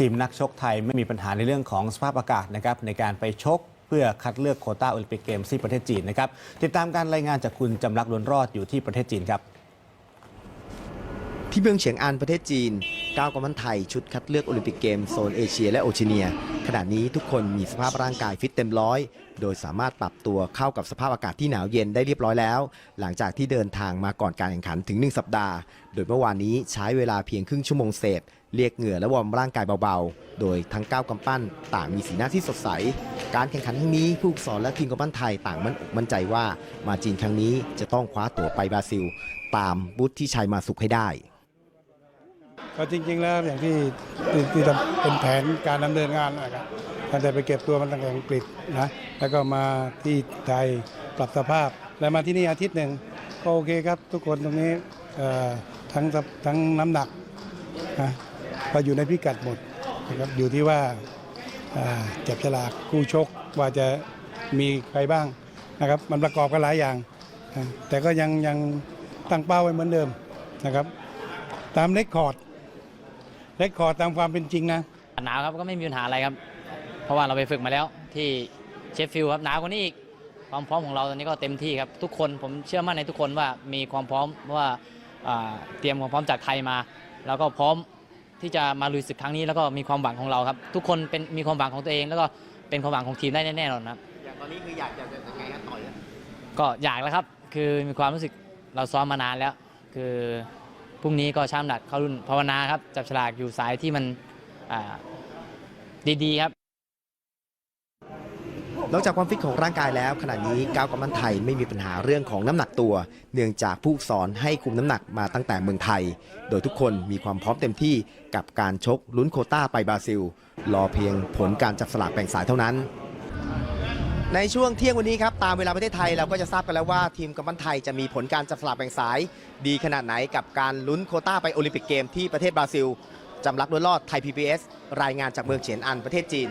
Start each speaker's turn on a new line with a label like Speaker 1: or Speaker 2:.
Speaker 1: ทีมนักชกไทยไม่มีปัญหาในเรื่องของสภาพอากาศนะครับในการไปชกเพื่อคัดเลือกโคต้าโอลิมปิกเกมส์ที่ประเทศจีนนะครับติดตามการรายงานจากคุณจำรักล้วนรอดอยู่ที่ประเทศจีนครับ
Speaker 2: ที่เมืองเฉียงอันประเทศจีน ก้าวกำมันไทยชุดคัดเลือกโอลิมปิกเกมโซนเอเชียและโอเชียเนีย ขณะนี้ทุกคนมีสภาพร่างกายฟิตเต็มร้อย โดยสามารถปรับตัวเข้ากับสภาพอากาศที่หนาวเย็นได้เรียบร้อยแล้ว หลังจากที่เดินทางมาก่อนการแข่งขันถึง 1 สัปดาห์ โดยเมื่อวานนี้ใช้เวลาเพียงครึ่งชั่วโมงเศษ เรียกเหงื่อและวอร์มร่างกายเบาๆ โดยทั้งก้าวกำปั้นต่างมีสีหน้าที่สดใส การแข่งขันครั้งนี้ผู้ฝึกสอนและทีมกำปั้นไทยต่างมั่นอกมั่นใจว่ามาจีนครั้งนี้จะต้องคว้าตั๋วไปบราซิล ตามบุตรที่ชัยมาสุขให้ได้
Speaker 3: ก็จริง ๆ แล้วอย่างที่ที่ที่ทำเป็นแผนการดำเนินงานนะครับตั้งแต่ไปเก็บตัวมันตั้งแต่อังกฤษนะแล้วก็มาที่ไทยปรับสภาพ แล้วมาที่นี่อาทิตย์หนึ่งก็โอเคครับทุกคนตรงนี้เอ่อทั้งทั้งน้ำหนักนะก็อยู่ในพิกัดหมดนะครับอยู่ที่ว่าอ่าจับฉลากคู่ชกว่าจะมีใครบ้างนะครับ มันประกอบกันหลายอย่างนะแต่ก็ยังยังตั้งเป้าไว้เหมือนเดิมนะครับ ตามเลคคอร์ด เลคคอร์ดตามความเป็นจริงนะ
Speaker 4: หนาวครับก็ไม่มีปัญหาอะไรครับ เพราะว่าเราไปฝึกมาแล้วที่เชฟฟิลด์ครับหนาวกว่านี้อีกความพร้อมของเราตอนนี้ก็เต็มที่ครับทุกคนผมเชื่อมั่นในทุกคนว่ามีความพร้อมว่าอ่าเตรียมความพร้อมจากไทยมา แล้วก็พร้อมที่จะมาลุยศึกครั้งนี้แล้วก็มีความหวังของเราครับทุกคนเป็นมีความหวังของตัวเอง แล้วก็เป็นความหวังของทีมได้แน่ๆนอนครับ
Speaker 2: อย่างตอนนี้คืออยากจะยังไงกันต่อย
Speaker 4: ก็อยากแล้วครับ คือมีความรู้สึกเราซ้อมมานานแล้ว คือ พรุ่งนี้ก็ช่างน้ำหนักเข้ารุ่นภาวนาครับ จับฉลากอยู่สายที่มันดีๆครับ
Speaker 2: นอกจากความฟิตของร่างกายแล้ว ขณะนี้ก้าวกำมันไทยไม่มีปัญหาเรื่องของน้ำหนักตัว เนื่องจากผู้สอนให้คุมน้ำหนักมาตั้งแต่เมืองไทย โดยทุกคนมีความพร้อมเต็มที่กับการชกลุ้นโคต้าไปบราซิล รอเพียงผลการจับสลากแบ่งสายเท่านั้น ในช่วงเที่ยงวันนี้ครับตามเวลาประเทศไทยเราก็จะทราบกันแล้วว่าทีมกำมันไทยจะมีผลการจับสลากแบ่งสาย ดีขนาดไหนกับการลุ้นโคต้าไปโอลิมปิกเกมที่ประเทศบราซิล จำลักล้วนรอดไทย PBS รายงานจากเมืองเฉียนอันประเทศจีน